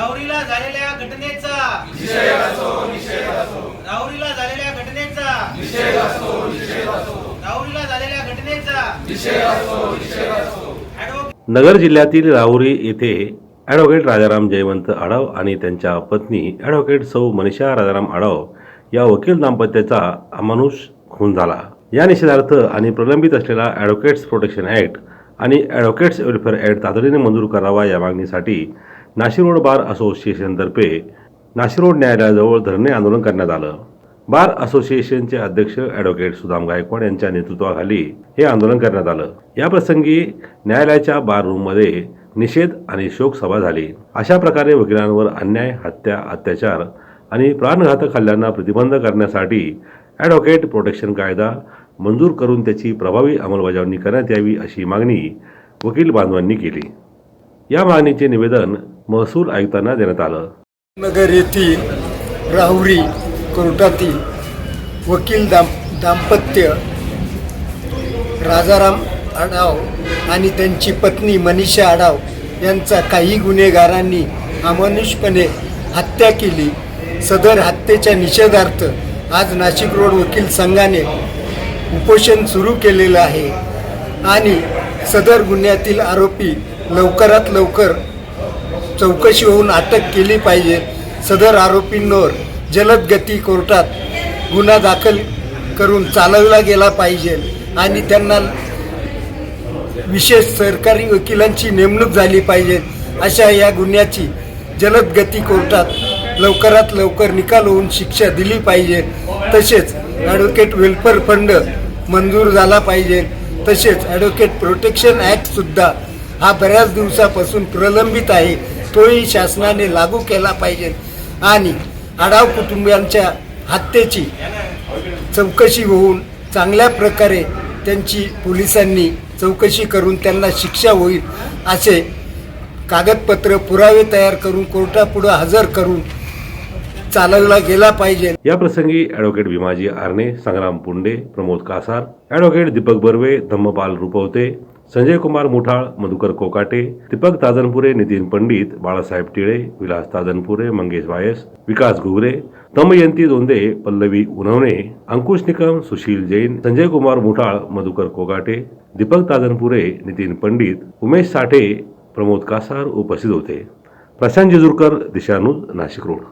राहुरीला झालेल्या घटनेचा. राहुरीला झालेल्या घटनेचा. राहुरीला झालेल्या घटनेचा. नगर जिल्ह्यातील राहुरी येथे ॲडव्होकेट राजाराम जयवंत आढाव आणि त्यांच्या पत्नी ॲडव्होकेट सौ मनीषा राजाराम आढाव या वकील दाम्पत्याचा अमानुष खून झाला. या निषेधार्थ आणि प्रलंबित असलेला ॲडव्होकेट्स प्रोटेक्शन ॲक्ट आणि ॲडव्होकेट्स वेलफेअर ॲक्ट तातडीने मंजूर करावा या मागणीसाठी नाशिरोड बार असोसिएशनतर्फे नाशिरोड न्यायालयाजवळ धरणे आंदोलन करण्यात आलं. बार असोसिएशनचे अध्यक्ष ॲडव्होकेट सुदाम गायकवाड यांच्या नेतृत्वाखाली हे आंदोलन करण्यात आलं. या प्रसंगी न्यायालयाच्या बार रूममध्ये निषेध आणि शोक सभा झाली. अशा प्रकारे वकिलांवर अन्याय हत्या अत्याचार आणि प्राणघातक हल्ल्यांना प्रतिबंध करण्यासाठी ॲडव्होकेट प्रोटेक्शन कायदा मंजूर करून त्याची प्रभावी अंमलबजावणी करण्यात यावी अशी मागणी वकील बांधवांनी केली. या मागणीचे निवेदन महसूल आयुक्तांना देण्यात आलं. नगर येथील राहुरी कोर्टातील वकील दाम दाम्पत्य राजाराम आडाव आणि त्यांची पत्नी मनीषा आडाव यांचा काही गुन्हेगारांनी अमानुषपणे हत्या केली. सदर हत्येच्या निषेधार्थ आज नाशिक रोड वकील संघाने उपोषण सुरू केलेलं आहे आणि सदर गुन्ह्यातील आरोपी लवकरात लवकर चौकशी होऊन अटक केली पाहिजे. सदर आरोपींवर जलद गती कोर्टात गुन्हा दाखल करून चालवला गेला पाहिजे आणि त्यांना विशेष सरकारी वकिलांची नेमणूक झाली पाहिजे. अशा या गुन्ह्याची जलद गती कोर्टात लवकरात लवकर निकाल होऊन शिक्षा दिली पाहिजे. तसेच ॲडव्होकेट वेल्फेअर फंड मंजूर झाला पाहिजे. तसेच ॲडव्होकेट प्रोटेक्शन ॲक्टसुद्धा हा बऱ्याच दिवसापासून प्रलंबित आहे. तोही शासनाने लागू केला पाहिजे. आणि आडाव कुटुंबियांच्या हत्येची चौकशी होऊन चांगल्या प्रकारे त्यांची पोलिसांनी चौकशी करून त्यांना शिक्षा होईल असे कागदपत्र पुरावे तयार करून कोर्टापुढं हजर करून चालवला गेला पाहिजे. या प्रसंगी ॲडव्होकेट भीमाजी आरणे संग्राम पुंडे प्रमोद कासार ॲडव्होकेट दीपक बर्वे धम्मपाल रुपवते संजय कुमार मुठाळ मधुकर कोकाटे दीपक ताजनपुरे नितीन पंडित बाळासाहेब टिळे विलास ताजनपुरे मंगेश वायस विकास घुगरे दमयंती दोंदे पल्लवी उनवणे अंकुश निकम सुशील जैन संजय कुमार मुठाळ मधुकर कोकाटे दीपक ताजनपुरे नितीन पंडित उमेश साठे प्रमोद कासार उपस्थित होते. प्रशांत जेजूरकर दिशानूज नाशिक रोड.